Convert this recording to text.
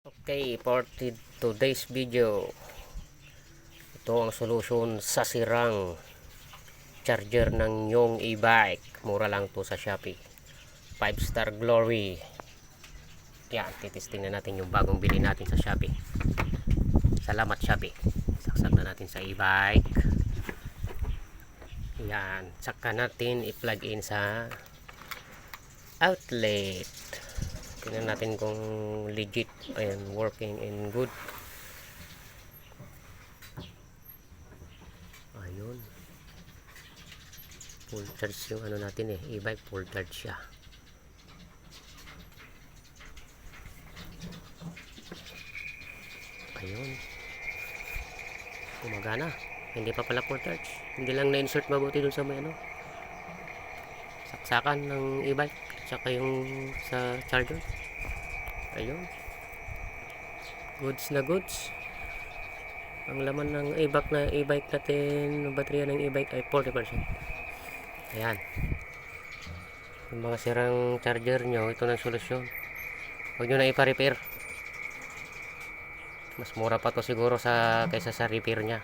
Okay, for today's video, ito ang solusyon sa sirang charger ng yung e-bike. Mura lang to sa Shopee. 5 star glory. Yan, titisting na natin yung bagong bili natin sa Shopee. Salamat Shopee. Saksak na natin sa e-bike. Yan, saka natin i-plug in sa outlet. Tingnan natin kung legit and working and good. Ayun. Full charge yung ano natin eh. E-bike full charge siya. Ayun. Gumagana. Hindi pa pala full charge. Hindi lang na-insert mabuti dun sa may ano. Saksakan ng e-bike. Tsaka yung sa charger. Ayun. Goods na goods. Ang laman ng e-bike na e-bike natin, ng baterya ng e-bike ay 40%. Ayan. Yung mga sirang charger nyo, ito na solusyon. Huwag nyo na ipa-repair. Mas mura pa to siguro sa kaysa sa repair niya.